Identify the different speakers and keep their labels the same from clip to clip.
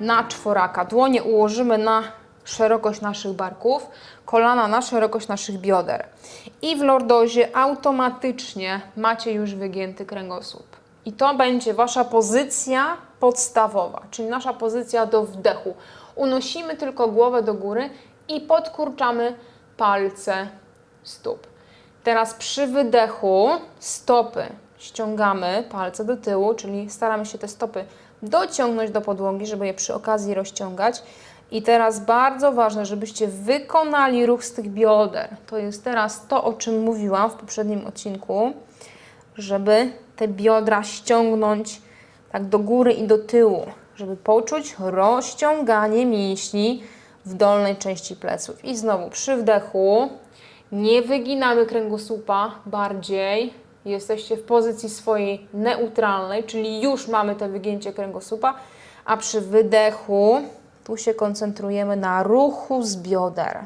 Speaker 1: na czworaka. Dłonie ułożymy na szerokość naszych barków, kolana na szerokość naszych bioder. I w lordozie automatycznie macie już wygięty kręgosłup. I to będzie Wasza pozycja podstawowa, czyli nasza pozycja do wdechu. Unosimy tylko głowę do góry i podkurczamy palce stóp. Teraz przy wydechu stopy ściągamy palce do tyłu, czyli staramy się te stopy dociągnąć do podłogi, żeby je przy okazji rozciągać. I teraz bardzo ważne, żebyście wykonali ruch z tych bioder. To jest teraz to, o czym mówiłam w poprzednim odcinku, żeby te biodra ściągnąć tak do góry i do tyłu, żeby poczuć rozciąganie mięśni w dolnej części pleców. I znowu przy wdechu nie wyginamy kręgosłupa bardziej. Jesteście w pozycji swojej neutralnej, czyli już mamy te wygięcie kręgosłupa, a przy wydechu tu się koncentrujemy na ruchu z bioder.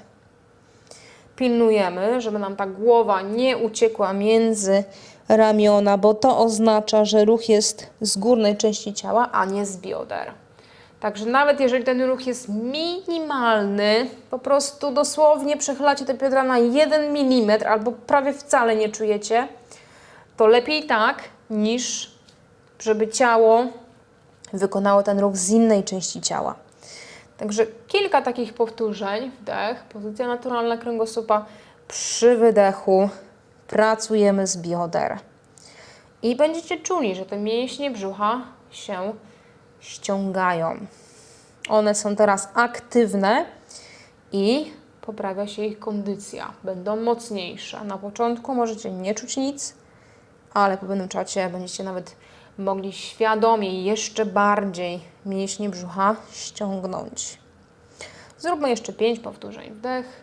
Speaker 1: Pilnujemy, żeby nam ta głowa nie uciekła między ramiona, bo to oznacza, że ruch jest z górnej części ciała, a nie z bioder. Także nawet jeżeli ten ruch jest minimalny, po prostu dosłownie przechylacie te biodra na 1 mm albo prawie wcale nie czujecie, to lepiej tak, niż żeby ciało wykonało ten ruch z innej części ciała. Także kilka takich powtórzeń. Wdech, pozycja naturalna kręgosłupa. Przy wydechu pracujemy z bioder. I będziecie czuli, że te mięśnie brzucha się ściągają. One są teraz aktywne i poprawia się ich kondycja. Będą mocniejsze. Na początku możecie nie czuć nic, ale po pewnym czasie będziecie nawet mogli świadomie jeszcze bardziej mięśnie brzucha ściągnąć. Zróbmy jeszcze pięć powtórzeń. Wdech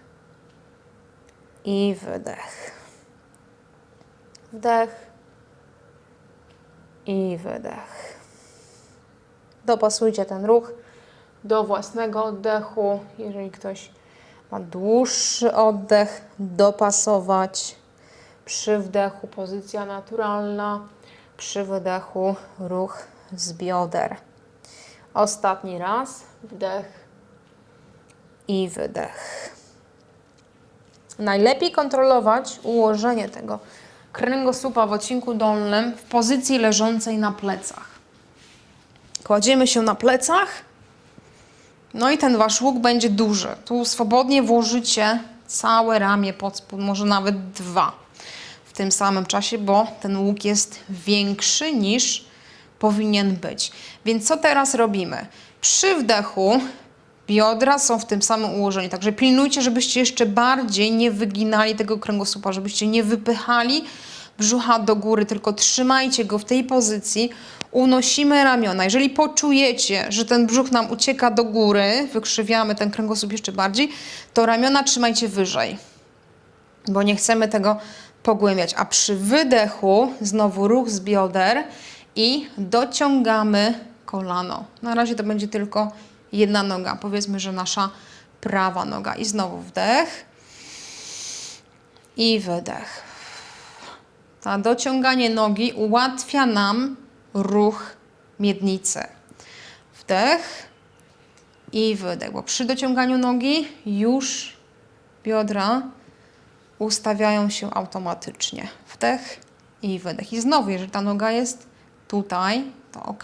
Speaker 1: i wydech. Wdech i wydech. Dopasujcie ten ruch do własnego oddechu. Jeżeli ktoś ma dłuższy oddech, dopasować. Przy wdechu pozycja naturalna, przy wydechu ruch z bioder. Ostatni raz, wdech i wydech. Najlepiej kontrolować ułożenie tego kręgosłupa w odcinku dolnym w pozycji leżącej na plecach. Kładziemy się na plecach, no i ten wasz łuk będzie duży. Tu swobodnie włożycie całe ramię pod spód, może nawet dwa tym samym czasie, bo ten łuk jest większy niż powinien być. Więc co teraz robimy? Przy wdechu biodra są w tym samym ułożeniu, także pilnujcie, żebyście jeszcze bardziej nie wyginali tego kręgosłupa, żebyście nie wypychali brzucha do góry, tylko trzymajcie go w tej pozycji. Unosimy ramiona. Jeżeli poczujecie, że ten brzuch nam ucieka do góry, wykrzywiamy ten kręgosłup jeszcze bardziej, to ramiona trzymajcie wyżej, bo nie chcemy tego pogłębiać. A przy wydechu znowu ruch z bioder i dociągamy kolano. Na razie to będzie tylko jedna noga. Powiedzmy, że nasza prawa noga. I znowu wdech i wydech. To dociąganie nogi ułatwia nam ruch miednicy. Wdech i wydech, bo przy dociąganiu nogi już biodra ustawiają się automatycznie. Wdech i wydech. I znowu, jeżeli ta noga jest tutaj, to ok.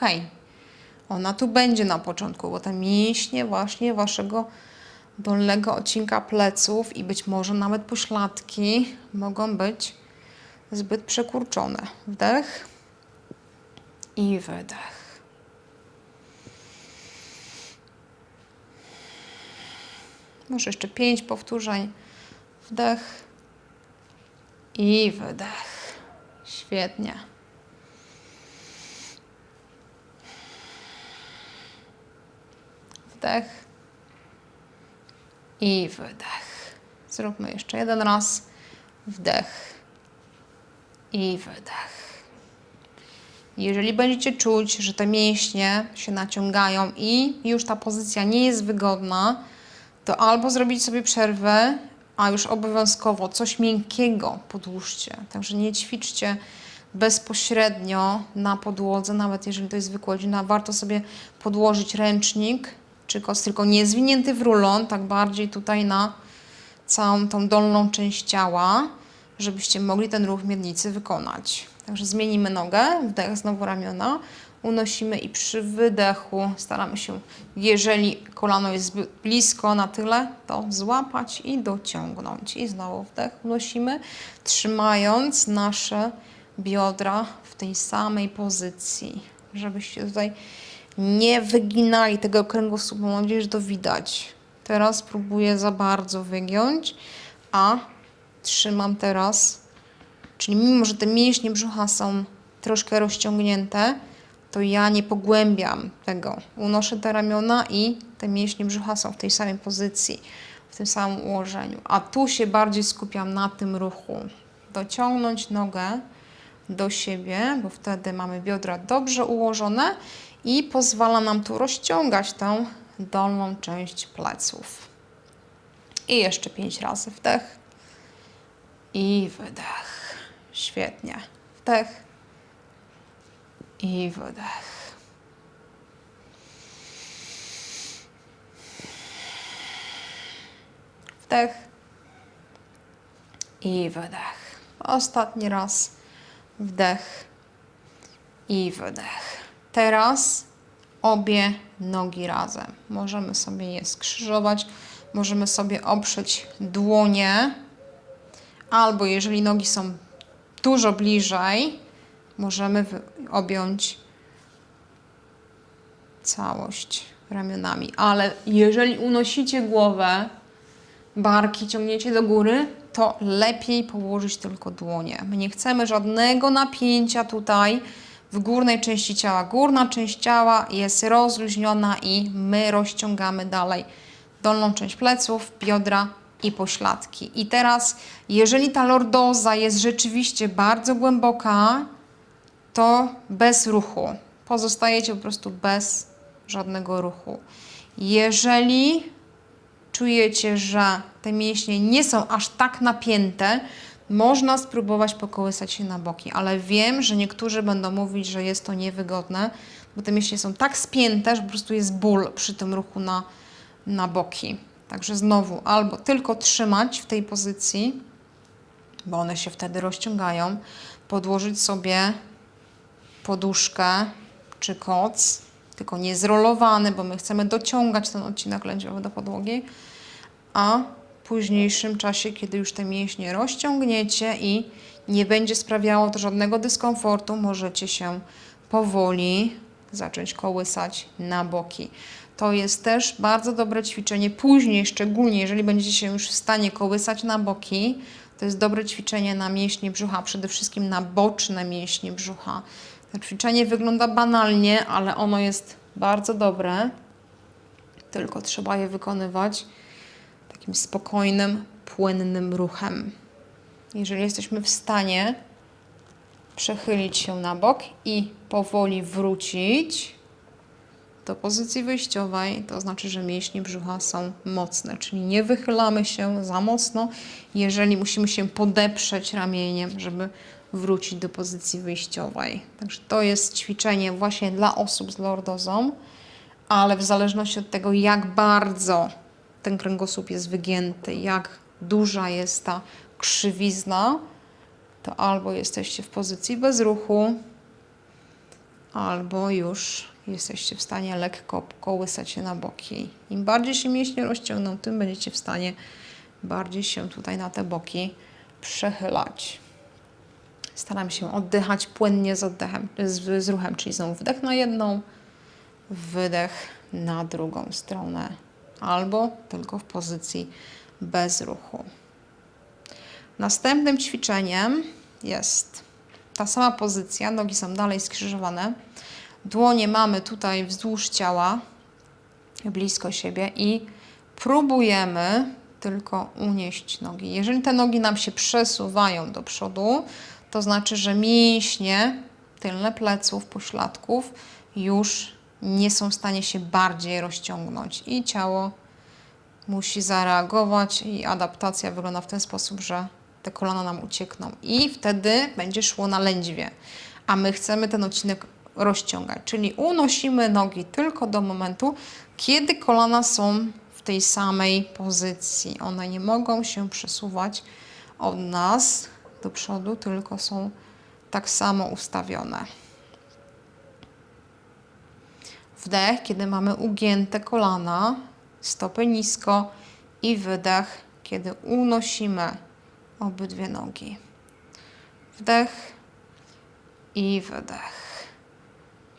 Speaker 1: Ona tu będzie na początku, bo te mięśnie właśnie waszego dolnego odcinka pleców i być może nawet pośladki mogą być zbyt przekurczone. Wdech i wydech. Może jeszcze pięć powtórzeń. Wdech i wydech. Świetnie. Wdech i wydech. Zróbmy jeszcze jeden raz. Wdech i wydech. Jeżeli będziecie czuć, że te mięśnie się naciągają i już ta pozycja nie jest wygodna, to albo zrobić sobie przerwę, a już obowiązkowo coś miękkiego podłóżcie. Także nie ćwiczcie bezpośrednio na podłodze, nawet jeżeli to jest wykładzina, warto sobie podłożyć ręcznik czy koc, tylko nie zwinięty w rulon, tak bardziej tutaj na całą tą dolną część ciała, żebyście mogli ten ruch miednicy wykonać. Także zmienimy nogę, wdech, znowu ramiona, unosimy i przy wydechu staramy się, jeżeli kolano jest blisko na tyle, to złapać i dociągnąć. I znowu wdech, unosimy, trzymając nasze biodra w tej samej pozycji, żebyście tutaj nie wyginali tego kręgosłupa. Mam nadzieję, że to widać. Teraz próbuję za bardzo wygiąć, a trzymam teraz, czyli mimo, że te mięśnie brzucha są troszkę rozciągnięte, to ja nie pogłębiam tego. Unoszę te ramiona i te mięśnie brzucha są w tej samej pozycji, w tym samym ułożeniu. A tu się bardziej skupiam na tym ruchu. Dociągnąć nogę do siebie, bo wtedy mamy biodra dobrze ułożone i pozwala nam tu rozciągać tą dolną część pleców. I jeszcze pięć razy wdech i wydech. Świetnie. Wdech i wydech. Wdech i wydech. Ostatni raz. Wdech i wydech. Teraz obie nogi razem. Możemy sobie je skrzyżować, możemy sobie oprzeć dłonie, albo jeżeli nogi są dużo bliżej, możemy objąć całość ramionami. Ale jeżeli unosicie głowę, barki ciągniecie do góry, to lepiej położyć tylko dłonie. My nie chcemy żadnego napięcia tutaj w górnej części ciała. Górna część ciała jest rozluźniona i my rozciągamy dalej dolną część pleców, biodra i pośladki. I teraz, jeżeli ta lordoza jest rzeczywiście bardzo głęboka, to bez ruchu. Pozostajecie po prostu bez żadnego ruchu. Jeżeli czujecie, że te mięśnie nie są aż tak napięte, można spróbować pokołysać się na boki, ale wiem, że niektórzy będą mówić, że jest to niewygodne, bo te mięśnie są tak spięte, że po prostu jest ból przy tym ruchu na, na boki. Także znowu albo tylko trzymać w tej pozycji, bo one się wtedy rozciągają, podłożyć sobie poduszkę czy koc, tylko nie zrolowany, bo my chcemy dociągać ten odcinek lędźwiowy do podłogi, a w późniejszym czasie, kiedy już te mięśnie rozciągniecie i nie będzie sprawiało to żadnego dyskomfortu, możecie się powoli zacząć kołysać na boki. To jest też bardzo dobre ćwiczenie. Później, szczególnie jeżeli będziecie się już w stanie kołysać na boki, to jest dobre ćwiczenie na mięśnie brzucha, przede wszystkim na boczne mięśnie brzucha. To ćwiczenie wygląda banalnie, ale ono jest bardzo dobre. Tylko trzeba je wykonywać takim spokojnym, płynnym ruchem. Jeżeli jesteśmy w stanie przechylić się na bok i powoli wrócić do pozycji wyjściowej, to znaczy, że mięśnie brzucha są mocne, czyli nie wychylamy się za mocno, jeżeli musimy się podeprzeć ramieniem, żeby wrócić do pozycji wyjściowej. Także to jest ćwiczenie właśnie dla osób z lordozą, ale w zależności od tego, jak bardzo ten kręgosłup jest wygięty, jak duża jest ta krzywizna, to albo jesteście w pozycji bez ruchu, albo już jesteście w stanie lekko kołysać się na boki. Im bardziej się mięśnie rozciągną, tym będziecie w stanie bardziej się tutaj na te boki przechylać. Staram się oddychać płynnie z oddechem, z, z ruchem, czyli znowu wdech na jedną, wydech na drugą stronę, albo tylko w pozycji bez ruchu. Następnym ćwiczeniem jest ta sama pozycja, nogi są dalej skrzyżowane, dłonie mamy tutaj wzdłuż ciała, blisko siebie i próbujemy tylko unieść nogi. Jeżeli te nogi nam się przesuwają do przodu, to znaczy, że mięśnie tylne pleców, pośladków już nie są w stanie się bardziej rozciągnąć i ciało musi zareagować i adaptacja wygląda w ten sposób, że te kolana nam uciekną i wtedy będzie szło na lędźwie. A my chcemy ten odcinek rozciągać, czyli unosimy nogi tylko do momentu, kiedy kolana są w tej samej pozycji. One nie mogą się przesuwać od nas do przodu, tylko są tak samo ustawione. Wdech, kiedy mamy ugięte kolana, stopy nisko i wydech, kiedy unosimy obydwie nogi. Wdech i wydech.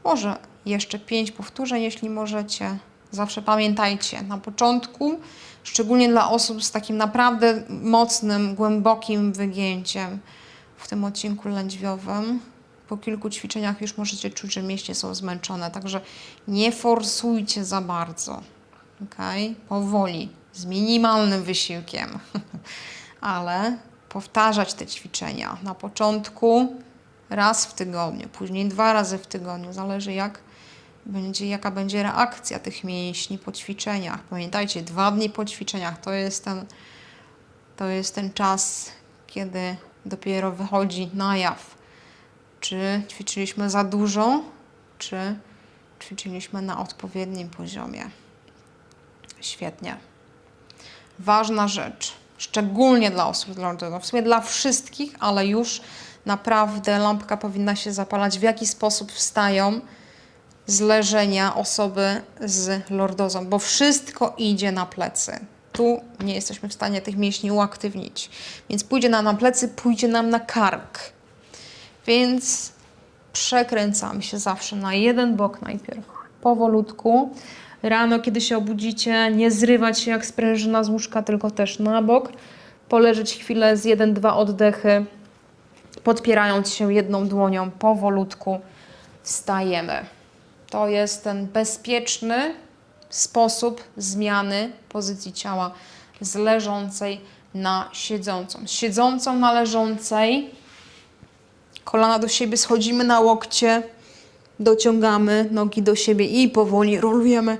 Speaker 1: Może jeszcze pięć powtórzeń, jeśli możecie. Zawsze pamiętajcie, na początku, szczególnie dla osób z takim naprawdę mocnym, głębokim wygięciem w tym odcinku lędźwiowym, po kilku ćwiczeniach już możecie czuć, że mięśnie są zmęczone, także nie forsujcie za bardzo. ok? Powoli, z minimalnym wysiłkiem, ale powtarzać te ćwiczenia. Na początku raz w tygodniu, później dwa razy w tygodniu, zależy jak będzie, jaka będzie reakcja tych mięśni po ćwiczeniach. Pamiętajcie, dwa dni po ćwiczeniach to jest ten, to jest ten czas, kiedy dopiero wychodzi na jaw, czy ćwiczyliśmy za dużo, czy ćwiczyliśmy na odpowiednim poziomie. Świetnie. Ważna rzecz, szczególnie dla osób z lordowa, w sumie dla wszystkich, ale już naprawdę lampka powinna się zapalać, w jaki sposób wstają z leżenia osoby z lordozą, bo wszystko idzie na plecy. Tu nie jesteśmy w stanie tych mięśni uaktywnić. Więc pójdzie nam na plecy, pójdzie nam na kark. Więc przekręcamy się zawsze na jeden bok najpierw. Powolutku. Rano, kiedy się obudzicie, nie zrywać się jak sprężyna z łóżka, tylko też na bok. Poleżeć chwilę z jeden, dwa oddechy, podpierając się jedną dłonią. Powolutku wstajemy. To jest ten bezpieczny sposób zmiany pozycji ciała z leżącej na siedzącą. Z siedzącą na leżącej kolana do siebie, schodzimy na łokcie, dociągamy nogi do siebie i powoli rolujemy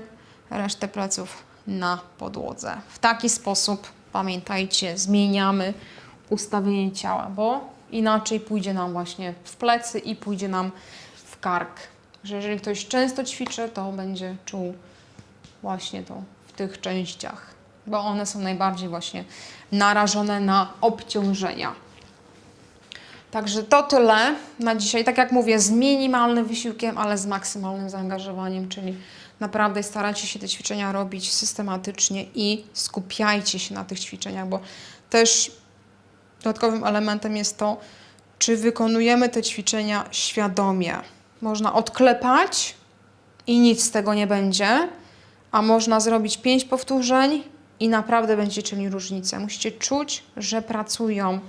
Speaker 1: resztę pleców na podłodze. W taki sposób, pamiętajcie, zmieniamy ustawienie ciała, bo inaczej pójdzie nam właśnie w plecy i pójdzie nam w kark. Że jeżeli ktoś często ćwiczy, to będzie czuł właśnie to w tych częściach, bo one są najbardziej właśnie narażone na obciążenia. Także to tyle na dzisiaj. Tak jak mówię, z minimalnym wysiłkiem, ale z maksymalnym zaangażowaniem, czyli naprawdę starajcie się te ćwiczenia robić systematycznie i skupiajcie się na tych ćwiczeniach, bo też dodatkowym elementem jest to, czy wykonujemy te ćwiczenia świadomie. Można odklepać i nic z tego nie będzie, a można zrobić pięć powtórzeń i naprawdę będziecie czuli różnicę. Musicie czuć, że pracują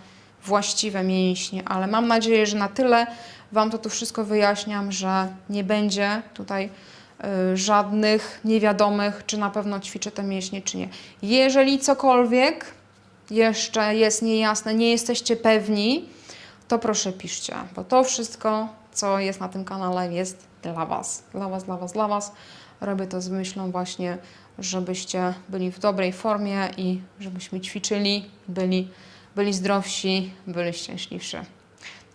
Speaker 1: właściwe mięśnie, ale mam nadzieję, że na tyle Wam to tu wszystko wyjaśniam, że nie będzie tutaj y, żadnych niewiadomych, czy na pewno ćwiczę te mięśnie, czy nie. Jeżeli cokolwiek jeszcze jest niejasne, nie jesteście pewni, to proszę piszcie, bo to wszystko, co jest na tym kanale, jest dla Was. Dla Was, dla Was, dla Was. Robię to z myślą właśnie, żebyście byli w dobrej formie i żebyśmy ćwiczyli, byli, byli zdrowsi, byli szczęśliwsi.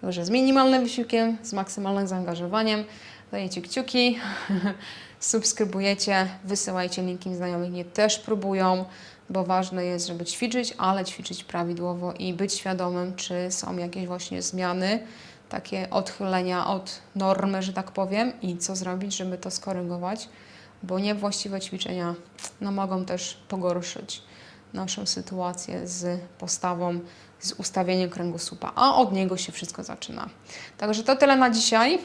Speaker 1: Także z minimalnym wysiłkiem, z maksymalnym zaangażowaniem. Dajecie kciuki, subskrybujecie, wysyłajcie linki znajomych, nie też próbują, bo ważne jest, żeby ćwiczyć, ale ćwiczyć prawidłowo i być świadomym, czy są jakieś właśnie zmiany, takie odchylenia od normy, że tak powiem, i co zrobić, żeby to skorygować, bo niewłaściwe ćwiczenia no, mogą też pogorszyć naszą sytuację z postawą, z ustawieniem kręgosłupa, a od niego się wszystko zaczyna. Także to tyle na dzisiaj.